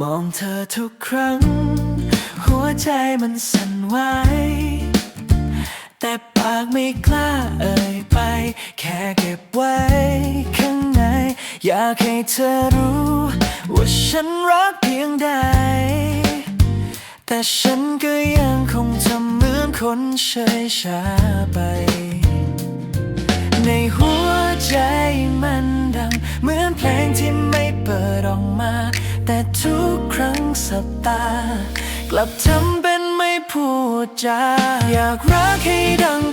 มองเธอทุกครั้ง หัวใจมันสั่นไหวแต่ปากไม่กล้าเอ่ยไป แค่เก็บไว้ข้างใน อยากให้เธอรู้ ว่าฉันรักเพียงใด แต่ฉันก็ยังคงทำเหมือนคนเฉยชาไป ในหัวใจมันดัง เหมือนเพลงที่ไม่เปิดออกมา แต่ทุกครั้งสบตา กลับทำเป็นไม่พูดจา อยากรักให้ดัง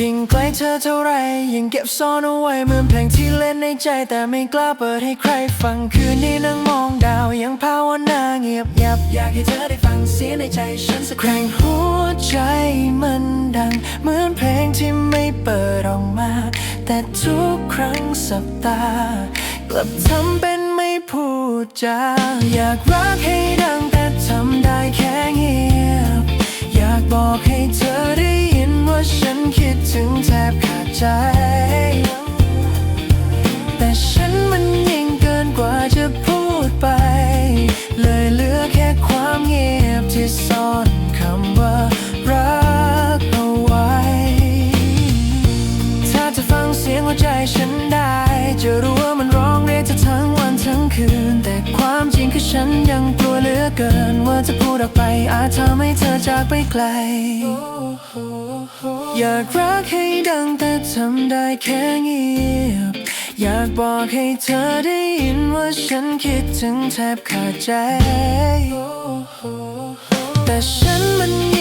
ยิ่งใกล้เธอเท่าไร ยิ่งเก็บซ่อนเอาไว้เหมือนเพลงที่เล่นในใจ แต่ไม่กล้าเปิดให้ใครฟังคืนนี้นั่งมองดาว ยังภาวนาเงียบยับ อยากให้เธอได้ฟังเสียงในใจฉันสักครั้งหัวใจมันดัง เหมือนเพลงที่ไม่เปิดออกมา แต่ทุกครั้งสับตา กลับทำเป็นไม่พูดจาอยากรักให้ดังแต่ทำได้แค่ ใจ แต่ฉันมันยิ่งเกินกว่าจะพูดไป เลยเหลือแค่ความเงียบที่ซ่อนคำว่ารักเอาไว้ ถ้าจะฟังเสียงหัวใจฉันได้ จะรู้ว่ามันร้องเรียกเธอทั้งวันทั้งคืน แต่ความจริงคือฉันยัง เกินว่าจะพูดออกไป อาจทำให้เธอจากไปไกล อยากรักให้ดังแต่ทำได้แค่เงียบ อยากบอกให้เธอได้ยินว่าฉันคิดถึงแทบขาดใจ แต่ฉันมัน